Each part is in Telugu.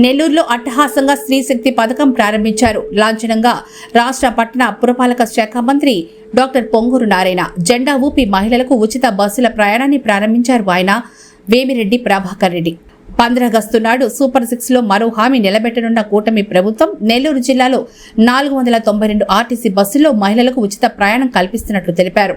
నెల్లూరులో అట్టహాసంగా స్త్రీ శక్తి పథకం ప్రారంభించారు. లాంఛనంగా రాష్ట్ర పట్టణ పురపాలక శాఖ మంత్రి డాక్టర్ పొంగూరు నారాయణ జెండా ఊపి మహిళలకు ఉచిత బస్సుల ప్రయాణాన్ని ప్రారంభించారు ఆయన వేమిరెడ్డి ప్రభాకర్ రెడ్డి. పంద్రగస్తు నాడు సూపర్ సిక్స్లో మరో హామీ నిలబెట్టనున్న కూటమి ప్రభుత్వం నెల్లూరు జిల్లాలో నాలుగు వందల తొంభై రెండు ఆర్టీసీ బస్సుల్లో మహిళలకు ఉచిత ప్రయాణం కల్పిస్తున్నట్లు తెలిపారు.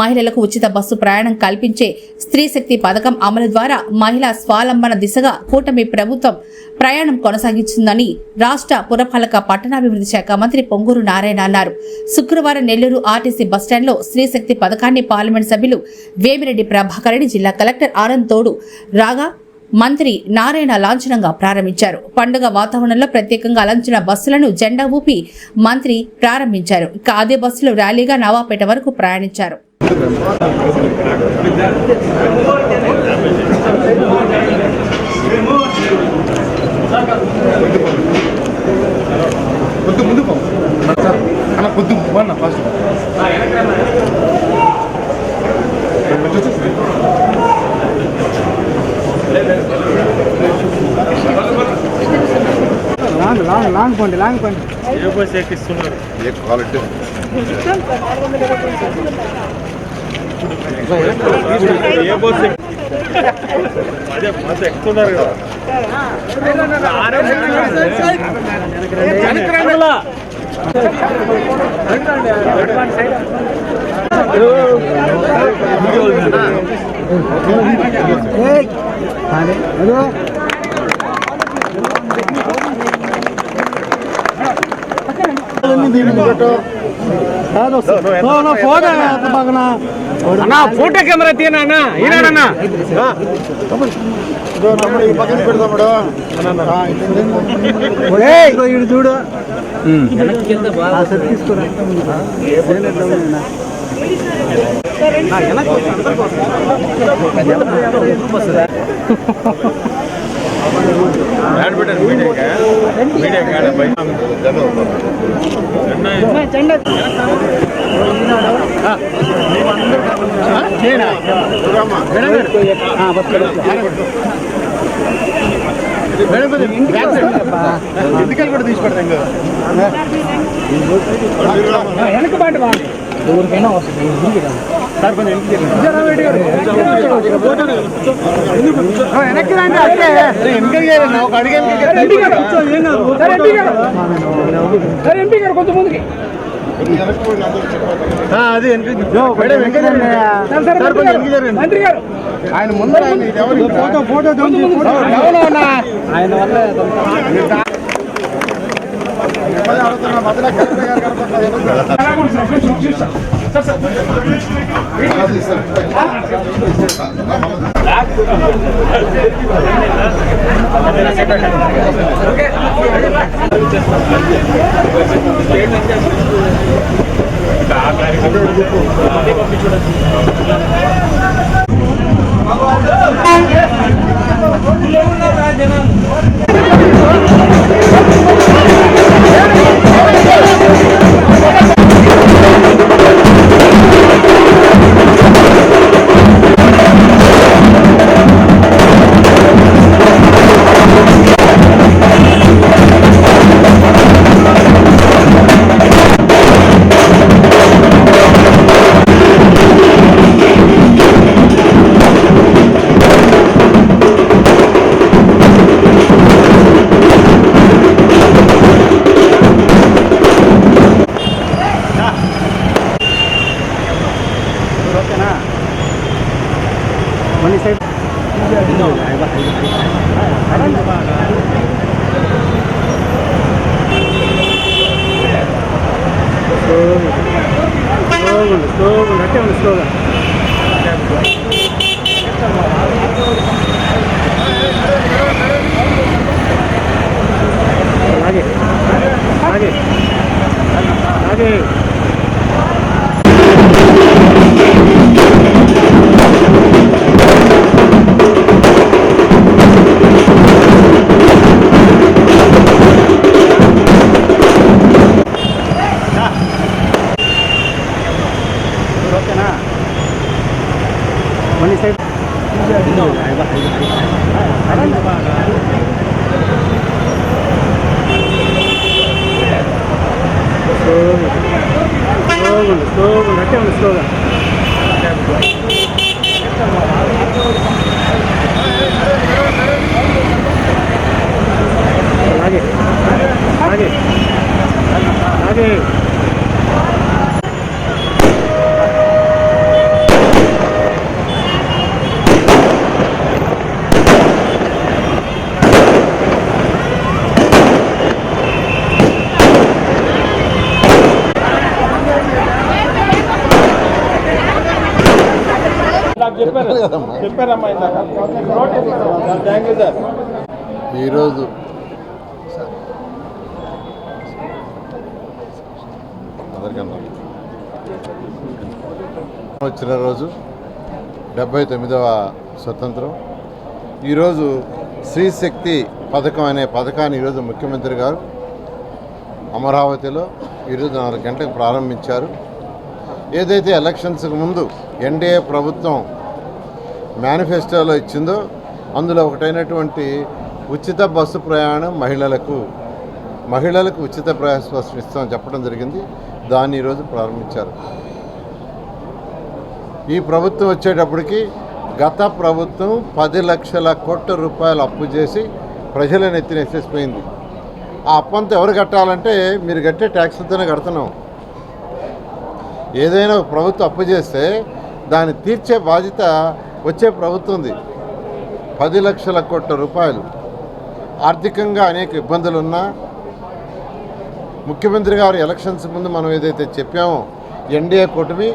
మహిళలకు ఉచిత బస్సు ప్రయాణం కల్పించే స్త్రీ శక్తి పథకం అమలు ద్వారా మహిళా స్వాలంబన దిశగా కూటమి ప్రభుత్వం ప్రయాణం కొనసాగించిందని రాష్ట్ర పురపాలక పట్టణాభివృద్ధి శాఖ మంత్రి పొంగూరు నారాయణ అన్నారు. శుక్రవారం నెల్లూరు ఆర్టీసీ బస్టాండ్లో స్త్రీశక్తి పథకాన్ని పార్లమెంట్ సభ్యులు వేమిరెడ్డి ప్రభాకర్ రెడ్డి జిల్లా కలెక్టర్ ఆనంద్ తోడు రాగా మంత్రి నారాయణ లాంఛనంగా ప్రారంభించారు. పండుగ వాతావరణంలో ప్రత్యేకంగా అలంచిన బస్సులను జెండా ఊపి మంత్రి ప్రారంభించారు. ఇక అదే బస్సులు ర్యాలీగా నవాపేట వరకు ప్రయాణించారు. కొద్ది ముందు పో. అన్న ఏ బస్ ఎక్కిస్తున్నారు ఏ క్వాలిటీ ఏ అదే ఎక్కుతున్నారు కదా. అన్నా ఫోటో కెమెరా తీయనా అన్న ఈనాడన్నా తమ్ముడు ఈ పక్కన పెడతాడు ఇడు చూడు ఆ సెట్ తీసుకురా యాడ్ పెట్టారు మీడియాకా మీడియాకా యాడ్ బయట ఎందుకని కూడా తీసి పెడతాం కదా వెనక బాట బాగుంది ఎవరికైనా వస్తుంది సార్ కొంచెం వెనక్కి రండి అంటే ఒక అడిగే ఎంపీ గారు సార్ ఎంపీ గారు. సార్ ఎంపీ గారు కొంచెం ముందుకి. అది మేడం వెంకటేశ్వర సార్ కొంచెం వెనక్కి జరగండి. మంత్రి గారు ఆయన ముందు ఆయన ఇది ఎవరు ఫోటో ఫోటో ఆయన వల్ల ఓకేనా 收的。மணி சைட் ஸ்லோகுண்டு ஸ்லோகுண்டு அட்டை ஒன்று ஸ்லோகன் అలాగే అలాగే అలాగే చెప్పారు. చెప్పారమ్మా ఇందాక. థ్యాంక్ యూ సార్ ఈరోజు వచ్చిన రోజు డెబ్బై తొమ్మిదవ స్వతంత్రం. ఈరోజు శ్రీశక్తి పథకం అనే పథకాన్ని ఈరోజు ముఖ్యమంత్రి గారు అమరావతిలో ఈరోజు నాలుగు గంటలకు ప్రారంభించారు. ఏదైతే ఎలక్షన్స్కి ముందు ఎన్డీఏ ప్రభుత్వం మేనిఫెస్టోలో ఇచ్చిందో అందులో ఒకటైనటువంటి ఉచిత బస్సు ప్రయాణం మహిళలకు మహిళలకు ఉచిత ప్రయాస బస్సు ఇస్తామని చెప్పడం జరిగింది. దాన్ని ఈరోజు ప్రారంభించారు. ఈ ప్రభుత్వం వచ్చేటప్పటికి గత ప్రభుత్వం పది లక్షల కోట్ల రూపాయలు అప్పు చేసి ప్రజలను నెత్తిన వేసేసిపోయింది ఆ అప్పంతా ఎవరు కట్టాలంటే మీరు కట్టే ట్యాక్స్లతోనే కడుతున్నాం. ఏదైనా ఒక ప్రభుత్వం అప్పు చేస్తే దాన్ని తీర్చే బాధ్యత వచ్చే ప్రభుత్వంది పది లక్షల కోట్ల రూపాయలు. ఆర్థికంగా అనేక ఇబ్బందులు ఉన్నా ముఖ్యమంత్రి గారు ఎలక్షన్స్ ముందు మనం ఏదైతే చెప్పామో ఎన్డీఏ కూటమి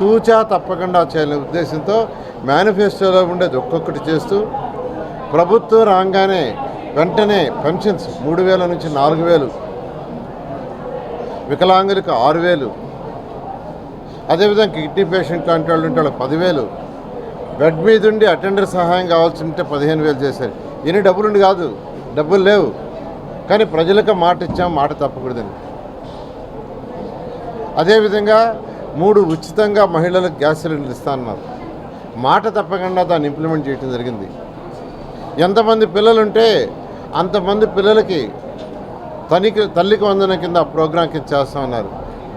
తూచా తప్పకుండా చేయాలనే ఉద్దేశంతో మేనిఫెస్టోలో ఉండేది ఒక్కొక్కటి చేస్తూ ప్రభుత్వం రాగానే వెంటనే పెన్షన్స్ మూడు వేల నుంచి నాలుగు వేలు వికలాంగులకు ఆరు వేలు అదేవిధంగా కిడ్నీ పేషెంట్ లాంటి వాళ్ళు ఉంటే వాళ్ళకి పదివేలు బెడ్ మీద ఉండి అటెండర్ సహాయం కావాల్సి ఉంటే పదిహేను వేలు చేశారు. ఎన్ని డబ్బులుండి కాదు డబ్బులు లేవు. కానీ ప్రజలకు మాట ఇచ్చాం మాట తప్పకూడదని. అదేవిధంగా మూడు ఉచితంగా మహిళలకు గ్యాస్ సిలిండర్ ఇస్తా అన్నారు. మాట తప్పకుండా దాన్ని ఇంప్లిమెంట్ చేయడం జరిగింది. ఎంతమంది పిల్లలుంటే అంతమంది పిల్లలకి తనికి తల్లికి వందన కింద ఆ ప్రోగ్రాం కింద చేస్తామన్నారు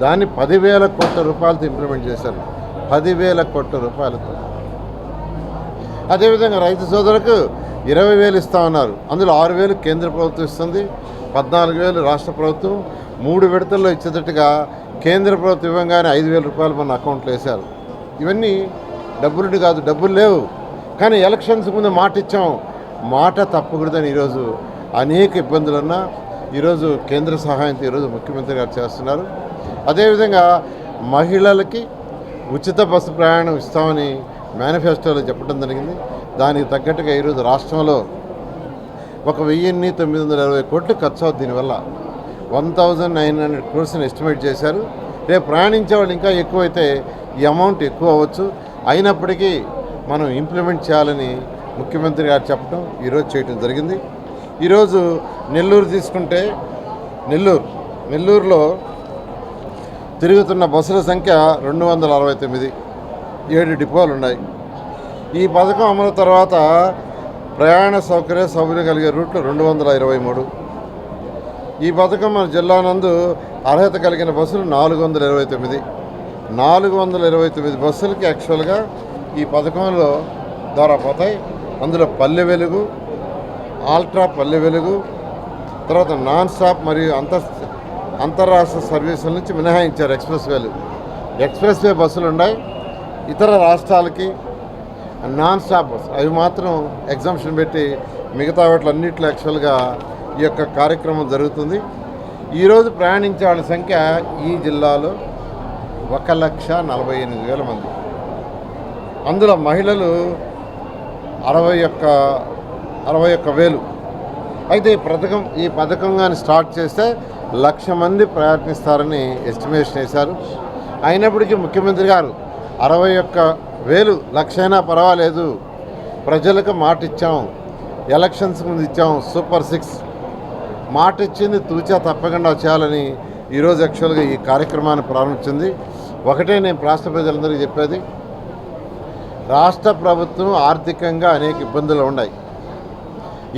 దాన్ని పదివేల కోట్ల రూపాయలతో ఇంప్లిమెంట్ చేశారు. పదివేల కోట్ల రూపాయలతో. అదేవిధంగా రైతు సోదరులకు ఇరవై వేలు ఇస్తామన్నారు అందులో ఆరు వేలు కేంద్ర ప్రభుత్వం ఇస్తుంది పద్నాలుగు వేలు రాష్ట్ర ప్రభుత్వం. మూడు విడతల్లో ఇచ్చేటట్టుగా కేంద్ర ప్రభుత్వం ఇవ్వగానే ఐదు వేల రూపాయలు మన అకౌంట్లో వేశారు. ఇవన్నీ డబ్బులుండి కాదు డబ్బులు లేవు. కానీ ఎలక్షన్స్ ముందు మాట ఇచ్చాం. మాట తప్పకూడదని ఈరోజు అనేక ఇబ్బందులున్నా ఈరోజు కేంద్ర సహాయంతో ఈరోజు ముఖ్యమంత్రి గారు చేస్తున్నారు. అదేవిధంగా మహిళలకి ఉచిత బస్సు ప్రయాణం ఇస్తామని మేనిఫెస్టోలో చెప్పడం జరిగింది. దానికి తగ్గట్టుగా ఈరోజు రాష్ట్రంలో ఒక వెయ్యిన్ని తొమ్మిది వందల ఇరవై కోట్లు ఖర్చు అవుతుంది. దీనివల్ల వన్ థౌజండ్ నైన్ హండ్రెడ్ క్రోర్స్ని ఎస్టిమేట్ చేశారు. రేపు ప్రయాణించే వాళ్ళు ఇంకా ఎక్కువైతే ఈ అమౌంట్ ఎక్కువ అవ్వచ్చు. అయినప్పటికీ మనం ఇంప్లిమెంట్ చేయాలని ముఖ్యమంత్రి గారు చెప్పడం ఈరోజు చేయడం జరిగింది. ఈరోజు నెల్లూరు తీసుకుంటే నెల్లూరు నెల్లూరులో తిరుగుతున్న బస్సుల సంఖ్య రెండు వందల అరవై తొమ్మిది. ఏడు డిపోలు ఉన్నాయి. ఈ పథకం అమలు తర్వాత ప్రయాణ సౌకర్య సౌకర్యం కలిగే రూట్లు రెండు వందల ఇరవై మూడు. ఈ పథకం మన జిల్లా నందు అర్హత కలిగిన బస్సులు నాలుగు వందల ఇరవై తొమ్మిది. నాలుగు వందల ఇరవై తొమ్మిది బస్సులకి యాక్చువల్గా ఈ పథకంలో ద్వారా పోతాయి. అందులో పల్లె వెలుగు ఆల్ట్రా పల్లె వెలుగు తర్వాత నాన్ స్టాప్ మరియు అంతర్ అంతర్రాష్ట్ర సర్వీసుల నుంచి మినహాయించారు ఎక్స్ప్రెస్ వేలు. ఎక్స్ప్రెస్ వే బస్సులు ఉన్నాయి. ఇతర రాష్ట్రాలకి నాన్ స్టాప్ అవి మాత్రం ఎగ్జామ్షన్ పెట్టి మిగతా వాటిలన్నింటిలో యాక్చువల్గా ఈ యొక్క కార్యక్రమం జరుగుతుంది. ఈరోజు ప్రయాణించే వాళ్ళ సంఖ్య ఈ జిల్లాలో ఒక లక్ష నలభై ఎనిమిది వేల మంది. అందులో మహిళలు అరవై ఒక్క అరవై ఒక్క వేలు. అయితే ఈ పథకం ఈ పథకం కానీ స్టార్ట్ చేస్తే లక్ష మంది ప్రయత్నిస్తారని ఎస్టిమేషన్ వేశారు. అయినప్పటికీ ముఖ్యమంత్రి గారు అరవై ఒక్క వేలు లక్ష అయినా పర్వాలేదు. ప్రజలకు మాట ఇచ్చాం ఎలక్షన్స్ ముందు ఇచ్చాం సూపర్ సిక్స్. మాట ఇచ్చింది తూచా తప్పకుండా చేయాలని ఈరోజు యాక్చువల్గా ఈ కార్యక్రమాన్ని ప్రారంభించింది. ఒకటే నేను రాష్ట్ర ప్రజలందరికీ చెప్పేది. రాష్ట్ర ప్రభుత్వం ఆర్థికంగా అనేక ఇబ్బందులు ఉన్నాయి.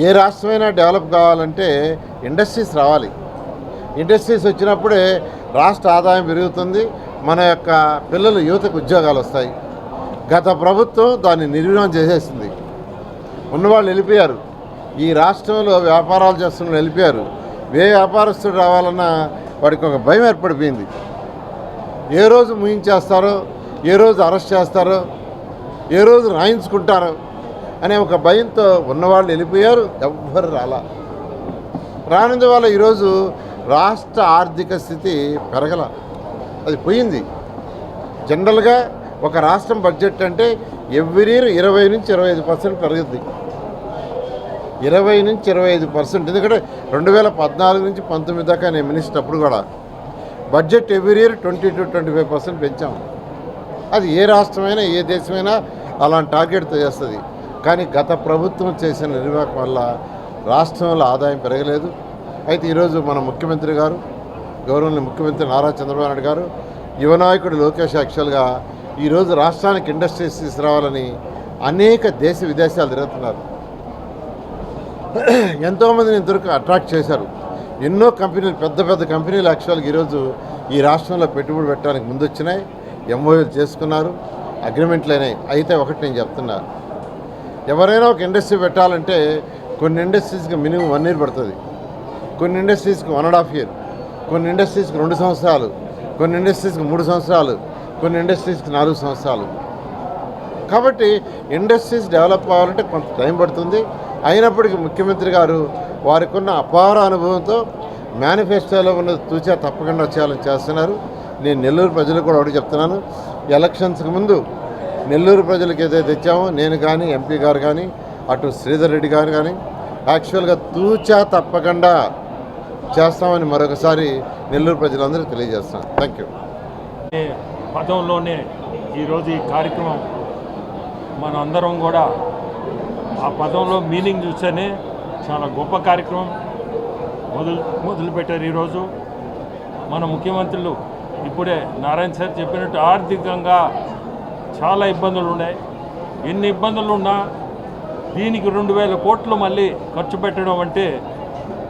ఏ రాష్ట్రమైనా డెవలప్ కావాలంటే ఇండస్ట్రీస్ రావాలి. ఇండస్ట్రీస్ వచ్చినప్పుడే రాష్ట్ర ఆదాయం పెరుగుతుంది. మన యొక్క పిల్లలు యువతకు ఉద్యోగాలు వస్తాయి. గత ప్రభుత్వం దాన్ని నిర్వీణం చేసేసింది. ఉన్నవాళ్ళు వెళ్ళిపోయారు. ఈ రాష్ట్రంలో వ్యాపారాలు చేస్తున్న వెళ్ళిపోయారు. ఏ వ్యాపారస్తుడు రావాలన్నా వాడికి ఒక భయం ఏర్పడిపోయింది. ఏ రోజు ముయించేస్తారో ఏ రోజు అరెస్ట్ చేస్తారో ఏ రోజు రాయించుకుంటారో అనే ఒక భయంతో ఉన్నవాళ్ళు వెళ్ళిపోయారు. ఎవ్వరు రాలా. రానందు వల్ల ఈరోజు రాష్ట్ర ఆర్థిక స్థితి పెరగల. అది పోయింది. జనరల్గా ఒక రాష్ట్రం బడ్జెట్ అంటే ఎవ్రీ ఇయర్ ఇరవై నుంచి ఇరవై ఐదు పర్సెంట్ పెరుగుద్ది. ఇరవై నుంచి ఇరవై ఐదు పర్సెంట్. ఎందుకంటే రెండు వేల పద్నాలుగు నుంచి పంతొమ్మిది దాకా నేను మినిస్టర్ అప్పుడు కూడా budget every year twenty to twenty five percent పెంచాం. అది ఏ రాష్ట్రమైనా ఏ దేశమైనా అలాంటి టార్గెట్తో చేస్తుంది. కానీ గత ప్రభుత్వం చేసిన నిర్వాహకం వల్ల రాష్ట్రంలో ఆదాయం పెరగలేదు. అయితే ఈరోజు మన ముఖ్యమంత్రి గారు గౌరవనీయ ముఖ్యమంత్రి నారా చంద్రబాబు నాయుడు గారు యువనాయకుడు లోకేష్ యాక్చువల్గా ఈరోజు రాష్ట్రానికి ఇండస్ట్రీస్ తీసుకురావాలని అనేక దేశ విదేశాలు తిరుగుతున్నారు. ఎంతోమందిని ఇంతవరకు అట్రాక్ట్ చేశారు. ఎన్నో కంపెనీలు పెద్ద పెద్ద కంపెనీలు యాక్చువల్గా ఈరోజు ఈ రాష్ట్రంలో పెట్టుబడి పెట్టడానికి ముందు వచ్చినాయి ఎంఓఏలు చేసుకున్నారు. అగ్రిమెంట్లు అయినాయి. అయితే ఒకటి నేను చెప్తున్నా. ఎవరైనా ఒక ఇండస్ట్రీ పెట్టాలంటే కొన్ని ఇండస్ట్రీస్కి మినిమం వన్ ఇయర్ పడుతుంది. కొన్ని ఇండస్ట్రీస్కి వన్ అండ్ హాఫ్ ఇయర్. కొన్ని ఇండస్ట్రీస్కి రెండు సంవత్సరాలు కొన్ని ఇండస్ట్రీస్కి మూడు సంవత్సరాలు కొన్ని ఇండస్ట్రీస్కి నాలుగు సంవత్సరాలు. కాబట్టి ఇండస్ట్రీస్ డెవలప్ అవ్వాలంటే కొంత టైం పడుతుంది. అయినప్పటికీ ముఖ్యమంత్రి గారు వారికి ఉన్న అపార అనుభవంతో మేనిఫెస్టోలో ఉన్న తూచా తప్పకుండా చేయాలని చేస్తున్నారు. నేను నెల్లూరు ప్రజలకు కూడా ఒకటి చెప్తున్నాను. ఎలక్షన్స్కి ముందు నెల్లూరు ప్రజలకు ఏదైతే తెచ్చామో నేను కానీ ఎంపీ గారు కానీ అటు శ్రీధర్ రెడ్డి గారు కానీ యాక్చువల్గా తూచా తప్పకుండా చేస్తామని మరొకసారి నెల్లూరు ప్రజలందరికీ తెలియజేస్తాను. థ్యాంక్ యూ పదంలోనే ఈరోజు ఈ కార్యక్రమం మనందరం కూడా ఆ పదంలో మీనింగ్ చూస్తేనే చాలా గొప్ప కార్యక్రమం మొదలు మొదలుపెట్టారు ఈరోజు. మన ముఖ్యమంత్రులు ఇప్పుడే నారాయణ సార్ చెప్పినట్టు ఆర్థికంగా చాలా ఇబ్బందులు ఉన్నాయి. ఎన్ని ఇబ్బందులు ఉన్నా దీనికి రెండు వేల కోట్లు మళ్ళీ ఖర్చు పెట్టడం అంటే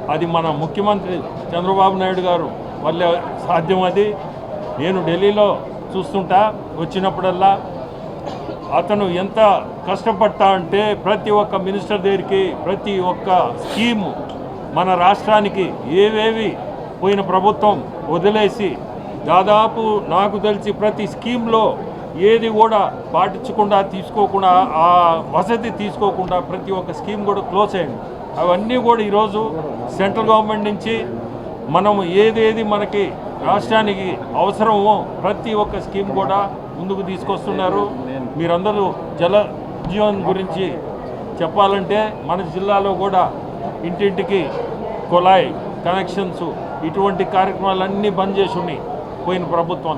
అది మన ముఖ్యమంత్రి చంద్రబాబు నాయుడు గారు వల్ల సాధ్యం అది. నేను ఢిల్లీలో చూస్తుంటా వచ్చినప్పుడల్లా అతను ఎంత కష్టపడతా అంటే ప్రతి ఒక్క మినిస్టర్ దగ్గరికి ప్రతి ఒక్క స్కీము మన రాష్ట్రానికి ఏవేవి పోయిన ప్రభుత్వం వదిలేసి దాదాపు నాకు తెలిసి ప్రతి స్కీమ్లో ఏది కూడా పాటించకుండా తీసుకోకుండా ఆ వసతి తీసుకోకుండా ప్రతి ఒక్క స్కీమ్ కూడా క్లోజ్ అయ్యింది అవన్నీ కూడా ఈరోజు సెంట్రల్ గవర్నమెంట్ నుంచి మనం ఏదేది మనకి రాష్ట్రానికి అవసరమో ప్రతి ఒక్క స్కీమ్ కూడా ముందుకు తీసుకొస్తున్నారు. మీరందరూ జల జీవన్ గురించి చెప్పాలంటే మన జిల్లాలో కూడా ఇంటింటికి కొలాయి కనెక్షన్స్ ఇటువంటి కార్యక్రమాలన్నీ బంద్ చేసి ఉన్నాయి పోయిన ప్రభుత్వం.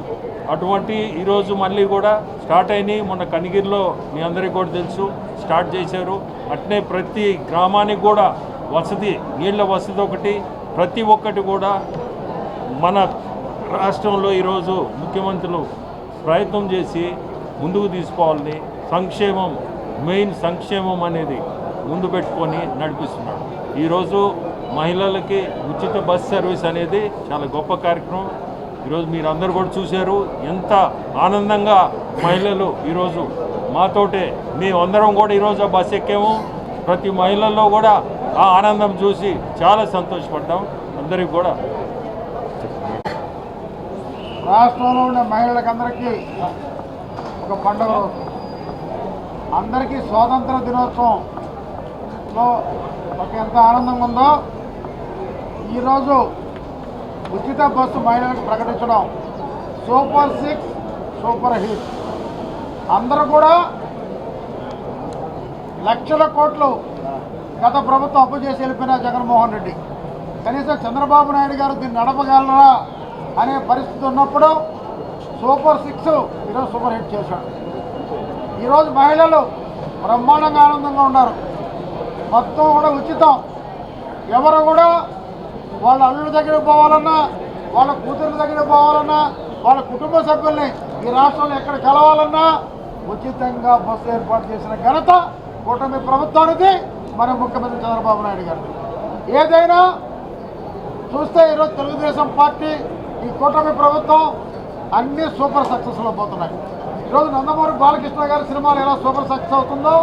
అటువంటి ఈరోజు మళ్ళీ కూడా స్టార్ట్ అయినాయి. మొన్న కనిగిరిలో మీ అందరికీ కూడా తెలుసు. స్టార్ట్ చేశారు. అట్నే ప్రతి గ్రామానికి కూడా వసతి నీళ్ళ వసతి ఒకటి. ప్రతి ఒక్కటి కూడా మన రాష్ట్రంలో ఈరోజు ముఖ్యమంత్రులు ప్రయత్నం చేసి ముందుకు తీసుకోవాలని సంక్షేమం మెయిన్ సంక్షేమం అనేది ముందు పెట్టుకొని నడిపిస్తున్నాడు ఈరోజు మహిళలకి ఉచిత బస్ సర్వీస్ అనేది చాలా గొప్ప కార్యక్రమం. ఈరోజు మీరు అందరు కూడా చూశారు. ఎంత ఆనందంగా మహిళలు ఈరోజు మాతోటే మేమందరం కూడా ఈరోజు బస్ ఎక్కాము. ప్రతి మహిళల్లో కూడా ఆ ఆనందం చూసి చాలా సంతోషపడ్డాం. అందరికి కూడా. రాష్ట్రంలో ఉండే మహిళలకందరికీ ఒక పండుగ రోజు. అందరికీ స్వాతంత్ర దినోత్సవంలో ఒక ఎంత ఆనందంగా ఉందో ఈరోజు ఉచిత బస్సు మహిళలకు ప్రకటించడం. Super six super hit. అందరూ కూడా లక్షల కోట్లు గత ప్రభుత్వం అప్పు చేసి వెళ్ళిపోయిన జగన్మోహన్ రెడ్డి. కనీసం చంద్రబాబు నాయుడు గారు దీన్ని నడపగలరా అనే పరిస్థితి ఉన్నప్పుడు సూపర్ సిక్స్ ఈరోజు సూపర్ హిట్ చేశాడు. ఈరోజు మహిళలు బ్రహ్మాండంగా ఆనందంగా ఉన్నారు. మొత్తం కూడా ఉచితం. ఎవరు కూడా వాళ్ళ అల్లుడి దగ్గరికి పోవాలన్నా వాళ్ళ కూతురు దగ్గరికి పోవాలన్నా వాళ్ళ కుటుంబ సభ్యుల్ని ఈ రాష్ట్రంలో ఎక్కడ కలవాలన్నా ఉచితంగా బస్సు ఏర్పాటు చేసిన ఘనత కూటమి ప్రభుత్వానికి మన ముఖ్యమంత్రి చంద్రబాబు నాయుడు గారు ఏదైనా చూస్తే ఈరోజు తెలుగుదేశం పార్టీ ఈ కూటమి ప్రభుత్వం అన్నీ సూపర్ సక్సెస్లో పోతున్నాయి. ఈరోజు నందమూరి బాలకృష్ణ గారి సినిమాలు ఎలా సూపర్ సక్సెస్ అవుతుందో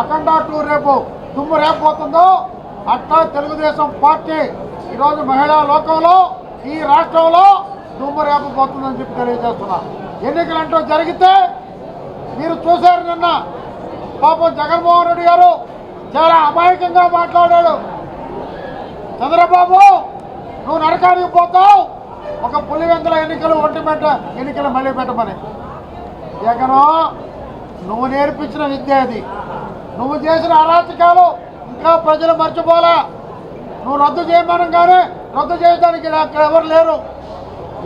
అఖండ టూ రేపు తుమ్ము రేపు పోతుందో అట్లా తెలుగుదేశం పార్టీ ఈరోజు మహిళా లోకంలో ఈ రాష్ట్రంలో దుమ్ము రేపు పోతుందని చెప్పి తెలియజేస్తున్నా. ఎన్నికలు అంటూ జరిగితే మీరు చూశారు నిన్న పాపం జగన్మోహన్ రెడ్డి గారు చాలా అమాయకంగా మాట్లాడాడు. చంద్రబాబు నువ్వు నరకానికి పోతావు. ఒక పులివెందుల ఎన్నికలు ఒంటిమెట్ట ఎన్నికలు మళ్ళీ పెట్టమని. జగను నువ్వు నేర్పించిన విద్య అది. నువ్వు చేసిన అరాచకాలు ఇంకా ప్రజలు మర్చిపోలే. నువ్వు రద్దు చేయమనగానే రద్దు చేయడానికి అక్కడ ఎవరు లేరు.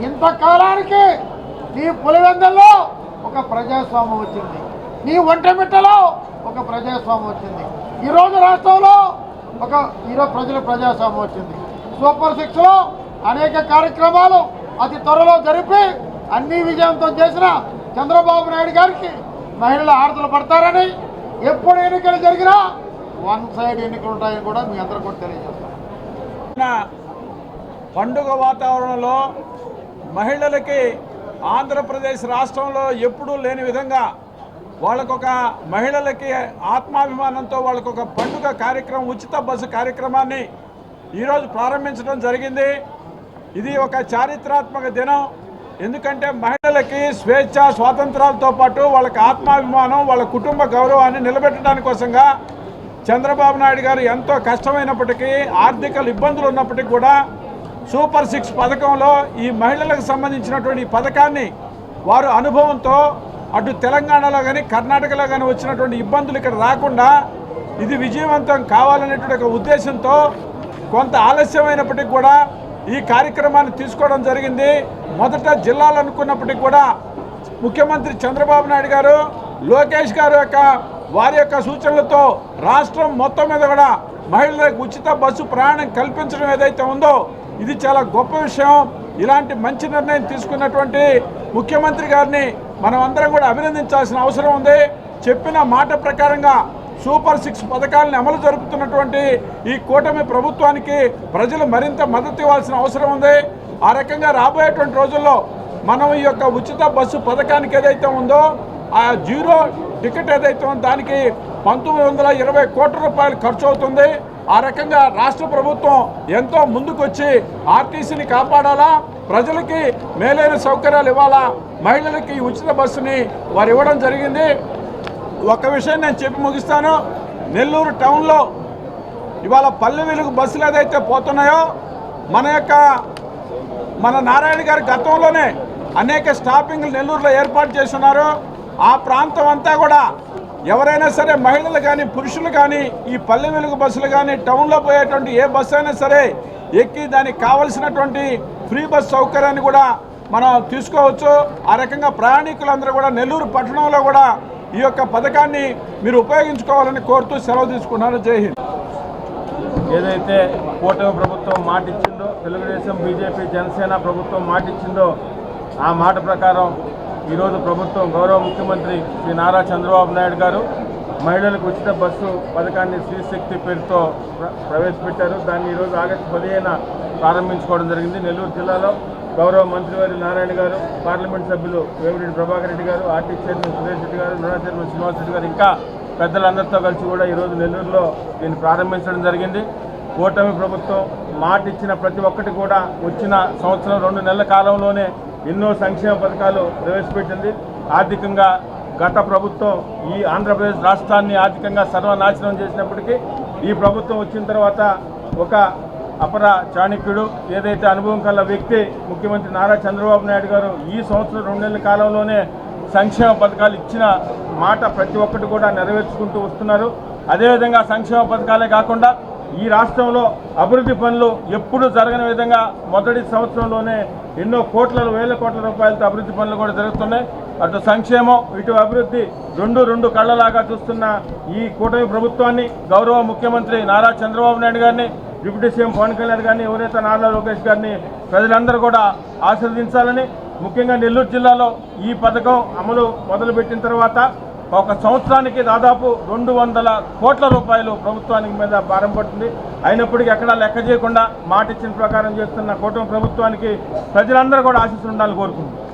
ఇంతకాలానికి నీ పులివెందల్లో ఒక ప్రజాస్వామ్యం వచ్చింది. నీ ఒంటమిట్టలో ఒక ప్రజాస్వామ్యం వచ్చింది. ఈరోజు రాష్ట్రంలో ఒక ఈరోజు ప్రజల ప్రజాస్వామ్యం వచ్చింది. సూపర్ సిక్స్లో అనేక కార్యక్రమాలు అతి త్వరలో జరిపి అన్ని విజయంతో చేసిన చంద్రబాబు నాయుడు గారికి మహిళలు ఆడతలు పడతారని ఎప్పుడు ఎన్నికలు జరిగినా వన్ సైడ్ ఎన్నికలు ఉంటాయని కూడా మీ అందరూ కూడా తెలియజేస్తాం పండుగ వాతావరణంలో మహిళలకి ఆంధ్రప్రదేశ్ రాష్ట్రంలో ఎప్పుడూ లేని విధంగా వాళ్ళకొక మహిళలకి ఆత్మాభిమానంతో వాళ్ళకొక పండుగ కార్యక్రమం ఉచిత బస్సు కార్యక్రమాన్ని ఈరోజు ప్రారంభించడం జరిగింది. ఇది ఒక చారిత్రాత్మక దినం. ఎందుకంటే మహిళలకి స్వేచ్ఛ స్వాతంత్రాలతో పాటు వాళ్ళకి ఆత్మాభిమానం వాళ్ళ కుటుంబ గౌరవాన్ని నిలబెట్టడానికి కోసంగా చంద్రబాబు నాయుడు గారు ఎంతో కష్టమైనప్పటికీ ఆర్థిక ఇబ్బందులు ఉన్నప్పటికీ కూడా సూపర్ సిక్స్ పథకంలో ఈ మహిళలకు సంబంధించినటువంటి పథకాన్ని వారు అనుభవంతో అటు తెలంగాణలో కానీ కర్ణాటకలో కానీ వచ్చినటువంటి ఇబ్బందులు ఇక్కడ రాకుండా ఇది విజయవంతం కావాలనేటువంటి ఒక ఉద్దేశంతో కొంత ఆలస్యమైనప్పటికీ కూడా ఈ కార్యక్రమాన్ని తీసుకోవడం జరిగింది. మొదట జిల్లాలు అనుకున్నప్పటికీ కూడా ముఖ్యమంత్రి చంద్రబాబు నాయుడు గారు లోకేష్ గారు యొక్క వారి యొక్క సూచనలతో రాష్ట్రం మొత్తం మీద కూడా మహిళలకు ఉచిత బస్సు ప్రయాణం కల్పించడం ఏదైతే ఉందో ఇది చాలా గొప్ప విషయం. ఇలాంటి మంచి నిర్ణయం తీసుకున్నటువంటి ముఖ్యమంత్రి గారిని మనం అందరం కూడా అభినందించాల్సిన అవసరం ఉంది. చెప్పిన మాట ప్రకారంగా సూపర్ సిక్స్ పథకాలను అమలు జరుపుతున్నటువంటి ఈ కూటమి ప్రభుత్వానికి ప్రజలు మరింత మద్దతు ఇవ్వాల్సిన అవసరం ఉంది. ఆ రకంగా రాబోయేటువంటి రోజుల్లో మనం ఈ యొక్క ఉచిత బస్సు పథకానికి ఏదైతే ఉందో ఆ జీరో టికెట్ ఏదైతే ఉందో దానికి పంతొమ్మిది వందల ఇరవై కోట్ల రూపాయలు ఖర్చు అవుతుంది. ఆ రకంగా రాష్ట్ర ప్రభుత్వం ఎంతో ముందుకొచ్చి ఆర్టీసీని కాపాడాలా? ప్రజలకి మేలైన సౌకర్యాలు ఇవ్వాలా? మహిళలకి ఉచిత బస్సుని వారు ఇవ్వడం జరిగింది. ఒక విషయం నేను చెప్పి ముగిస్తాను. నెల్లూరు టౌన్లో ఇవాళ పల్లె వెలుగు బస్సులు ఏదైతే పోతున్నాయో మన యొక్క మన నారాయణ గారి గతంలోనే అనేక స్టాపింగ్లు నెల్లూరులో ఏర్పాటు చేస్తున్నారు ఆ ప్రాంతం అంతా కూడా ఎవరైనా సరే మహిళలు కానీ పురుషులు కానీ ఈ పల్లె వెలుగు బస్సులు కానీ టౌన్లో పోయేటువంటి ఏ బస్సు అయినా సరే ఎక్కి దానికి కావలసినటువంటి ఫ్రీ బస్ సౌకర్యాన్ని కూడా మనం తీసుకోవచ్చు. ఆ రకంగా ప్రయాణికులందరూ కూడా నెల్లూరు పట్టణంలో కూడా ఈ యొక్క పథకాన్ని మీరు ఉపయోగించుకోవాలని కోరుతూ సెలవు తీసుకున్నాను జై హింద్. ఏదైతే కూటమి ప్రభుత్వం మాట ఇచ్చిందో తెలుగుదేశం బీజేపీ జనసేన ప్రభుత్వం మాట ఇచ్చిందో ఆ మాట ప్రకారం ఈరోజు ప్రభుత్వం గౌరవ ముఖ్యమంత్రి శ్రీ నారా చంద్రబాబు నాయుడు గారు మహిళలకు ఉచిత బస్సు పథకాన్ని శ్రీశక్తి పేరుతో ప్ర- ప్రవేశపెట్టారు. దాన్ని ఈరోజు ఆగస్టు పదిహేన ప్రారంభించుకోవడం జరిగింది. నెల్లూరు జిల్లాలో గౌరవ మంత్రివారి నారాయణ గారు పార్లమెంట్ సభ్యులు వేమిరెడ్డి ప్రభాకర్ రెడ్డి గారు ఆర్టీ చైర్మన్ సురేష్ రెడ్డి గారు నూడా చైర్మన్ శ్రీనివాస్ రెడ్డి గారు ఇంకా పెద్దలందరితో కలిసి కూడా ఈరోజు నెల్లూరులో దీన్ని ప్రారంభించడం జరిగింది. కూటమి ప్రభుత్వం మాట ఇచ్చిన ప్రతి ఒక్కటి కూడా వచ్చిన సంవత్సరం రెండు నెలల కాలంలోనే ఎన్నో సంక్షేమ పథకాలు ప్రవేశపెట్టింది. ఆర్థికంగా గత ప్రభుత్వం ఈ ఆంధ్రప్రదేశ్ రాష్ట్రాన్ని ఆర్థికంగా సర్వనాశనం చేసినప్పటికీ ఈ ప్రభుత్వం వచ్చిన తర్వాత ఒక అపర చాణక్యుడు ఏదైతే అనుభవం కల వ్యక్తి ముఖ్యమంత్రి నారా చంద్రబాబు నాయుడు గారు ఈ సంవత్సరం రెండు నెలల కాలంలోనే సంక్షేమ పథకాలు ఇచ్చిన మాట ప్రతి ఒక్కటి కూడా నెరవేర్చుకుంటూ వస్తున్నారు. అదేవిధంగా సంక్షేమ పథకాలే కాకుండా ఈ రాష్ట్రంలో అభివృద్ధి పనులు ఎప్పుడూ జరగని విధంగా మొదటి సంవత్సరంలోనే ఎన్నో కోట్ల వేల కోట్ల రూపాయలతో అభివృద్ధి పనులు కూడా జరుగుతున్నాయి. అటు సంక్షేమం ఇటు అభివృద్ధి రెండు రెండు కళ్ళలాగా చూస్తున్న ఈ కూటమి ప్రభుత్వాన్ని గౌరవ ముఖ్యమంత్రి నారా చంద్రబాబు నాయుడు గారిని డిప్యూటీ సీఎం పవన్ కళ్యాణ్ గారిని ఎవరైతే నారా లోకేష్ గారిని ప్రజలందరూ కూడా ఆశీర్వదించాలని ముఖ్యంగా నెల్లూరు జిల్లాలో ఈ పథకం అమలు మొదలుపెట్టిన తర్వాత ఒక సంవత్సరానికి దాదాపు రెండు వందల కోట్ల రూపాయలు ప్రభుత్వానికి మీద భారం పడుతుంది. అయినప్పటికీ ఎక్కడా లెక్క చేయకుండా మాట ఇచ్చిన ప్రకారం చేస్తున్న కూటమి ప్రభుత్వానికి ప్రజలందరూ కూడా ఆశీస్సులు ఉండాలని కోరుకుంటున్నారు